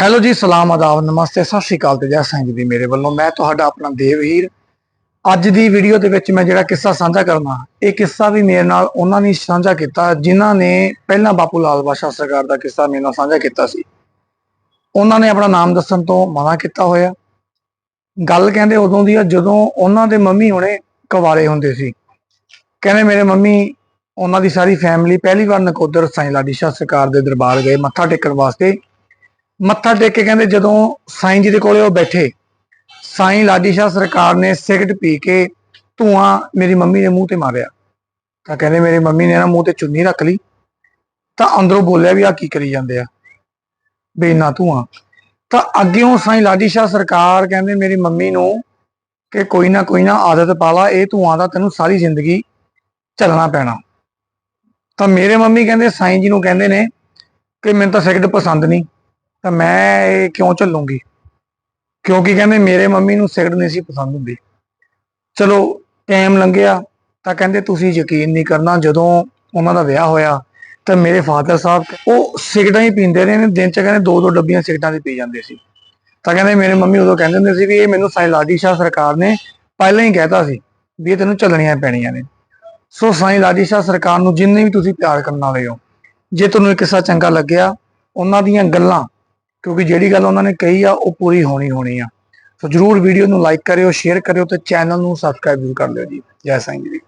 Hello ਜੀ, ਸਲਾਮ ਆਦਾਬ, ਨਮਸਤੇ, ਸਤਿ ਸ਼੍ਰੀ ਅਕਾਲ ਤੇ ਜੈ ਸਿੰਘ ਜੀ ਦੀ ਮੇਰੇ ਵੱਲੋਂ। ਮੈਂ ਤੁਹਾਡਾ ਆਪਣਾ ਦੇਵਹੀਰ। ਅੱਜ ਦੀ ਵੀਡੀਓ ਦੇ ਵਿੱਚ ਮੈਂ ਜਿਹੜਾ ਕਿੱਸਾ ਸਾਂਝਾ ਕਰਨਾ, ਇਹ ਕਿੱਸਾ ਵੀ ਮੇਰੇ ਨਾਲ ਉਹਨਾਂ ਨੇ ਸਾਂਝਾ ਕੀਤਾ, ਜਿਨ੍ਹਾਂ ਨੇ ਪਹਿਲਾਂ ਬਾਪੂ ਲਾਲ ਬਾਸ਼ਾ ਸਰਕਾਰ ਦਾ ਕਿੱਸਾ ਮੇਰੇ ਨਾਲ ਸਾਂਝਾ ਕੀਤਾ ਸੀ। ਉਹਨਾਂ ਨੇ ਆਪਣਾ ਨਾਮ ਦੱਸਣ ਤੋਂ ਮਨਾ ਕੀਤਾ ਹੋਇਆ। ਗੱਲ ਕਹਿੰਦੇ ਉਦੋਂ ਦੀ ਆ, ਜਦੋਂ ਉਹਨਾਂ ਦੇ ਮੰਮੀ ਹੁਣੇ ਕੁਵਾਰੇ ਹੁੰਦੇ ਸੀ। ਕਹਿੰਦੇ ਮੇਰੇ ਮੰਮੀ, ਉਹਨਾਂ ਦੀ ਸਾਰੀ ਫੈਮਿਲੀ ਪਹਿਲੀ ਵਾਰ ਨਕੋਦਰ ਸਾਈਂ ਲਾਡੀ ਸ਼ਾਹ ਸਰਕਾਰ ਦੇ ਦਰਬਾਰ ਗਏ, ਮੱਥਾ ਟੇਕਣ ਵਾਸਤੇ। ਮੱਥਾ ਟੇਕ ਕੇ ਕਹਿੰਦੇ ਜਦੋਂ ਸਾਈਂ ਜੀ ਦੇ ਕੋਲੇ ਉਹ ਬੈਠੇ, ਸਾਈਂ ਲਾਡੀ ਸ਼ਾਹ ਸਰਕਾਰ ਨੇ ਸਿਗਰਟ ਪੀ ਕੇ ਧੂਆਂ ਮੇਰੀ ਮੰਮੀ ਦੇ ਮੂੰਹ ਤੇ ਮਾਰਿਆ। ਤਾਂ ਕਹਿੰਦੇ ਮੇਰੀ ਮੰਮੀ ਨੇ ਨਾ ਮੂੰਹ ਤੇ ਚੁੰਨੀ ਰੱਖ ਲਈ, ਤਾਂ ਅੰਦਰੋਂ ਬੋਲਿਆ ਵੀ ਆ ਕੀ ਕਰੀ ਜਾਂਦੇ ਆ ਬੇਨਾ ਧੂਆਂ। ਤਾਂ ਅੱਗਿਓਂ ਸਾਈਂ ਲਾਡੀ ਸ਼ਾਹ ਸਰਕਾਰ ਕਹਿੰਦੇ ਮੇਰੀ ਮੰਮੀ ਨੂੰ ਕਿ ਕੋਈ ਨਾ ਕੋਈ ਨਾ ਆਦਤ ਪਾ ਲਾ, ਇਹ ਧੂਆਂ ਦਾ ਤੈਨੂੰ ਸਾਰੀ ਜ਼ਿੰਦਗੀ ਚੱਲਣਾ ਪੈਣਾ। ਤਾਂ ਮੇਰੇ ਮੰਮੀ ਕਹਿੰਦੇ, ਸਾਈਂ ਜੀ ਨੂੰ ਕਹਿੰਦੇ ਨੇ ਕਿ ਮੈਨੂੰ ਤਾਂ ਸਿਗਰਟ ਪਸੰਦ ਨਹੀਂ। ਤਾਂ ਮੈਂ ਇਹ ਕਿਉਂ ਚੱਲੂੰਗੀ ਕਿਉਂਕਿ ਕਹਿੰਦੇ ਮੇਰੇ ਮੰਮੀ ਨੂੰ ਸਿਗਰਟ ਨਹੀਂ ਸੀ ਪਸੰਦ ਹੁੰਦੀ। ਚਲੋ ਟਾਈਮ ਲੰਘਿਆ, ਤਾਂ ਕਹਿੰਦੇ ਤੁਸੀਂ ਯਕੀਨ ਨਹੀਂ ਕਰਨਾ, ਜਦੋਂ ਉਹਨਾਂ ਦਾ ਵਿਆਹ ਹੋਇਆ, ਤਾਂ ਮੇਰੇ ਫਾਦਰ ਸਾਹਿਬ ਉਹ ਸਿਗਰਟਾਂ ਹੀ ਪੀਂਦੇ ਰਹੇ ਨੇ, ਦਿਨ ਚ ਕਹਿੰਦੇ ਦੋ ਦੋ ਡੱਬੀਆਂ ਸਿਗਰਟਾਂ ਦੀ ਪੀ ਜਾਂਦੇ ਸੀ। ਤਾਂ ਕਹਿੰਦੇ ਮੇਰੇ ਮੰਮੀ ਉਦੋਂ ਕਹਿੰਦੇ ਹੁੰਦੇ ਸੀ ਵੀ ਇਹ ਮੈਨੂੰ ਸਾਈਂ ਲਾਡੀ ਸ਼ਾਹ ਸਰਕਾਰ ਨੇ ਪਹਿਲਾਂ ਹੀ ਕਹਿਤਾ ਸੀ ਵੀ ਇਹ ਤੈਨੂੰ ਚੱਲਣੀਆਂ ਪੈਣੀਆਂ ਨੇ। ਸੋ ਸਾਈਂ ਲਾਡੀ ਸ਼ਾਹ ਸਰਕਾਰ ਨੂੰ ਜਿੰਨੇ ਵੀ ਤੁਸੀਂ ਪਿਆਰ ਕਰਨ ਵਾਲੇ ਹੋ, ਜੇ ਤੁਹਾਨੂੰ ਇਹ ਕਿੱਸਾ ਚੰਗਾ ਲੱਗਿਆ, ਉਹਨਾਂ ਦੀਆਂ ਗੱਲਾਂ ਕਿਉਂਕਿ ਜਿਹੜੀ ਗੱਲ ਉਹਨਾਂ ਨੇ ਕਹੀ ਆ, ਉਹ ਪੂਰੀ ਹੋਣੀ ਹੋਣੀ ਆ। ਸੋ ਜਰੂਰ ਵੀਡੀਓ ਨੂੰ ਲਾਈਕ ਕਰਿਓ ਸ਼ੇਅਰ ਕਰਿਓ ਤੇ ਚੈਨਲ ਨੂੰ ਸਬਸਕ੍ਰਾਈਬ ਜ਼ਰੂਰ ਕਰ ਲਿਓ ਜੀ। ਜੈ ਸਾਈਂ ਜੀ।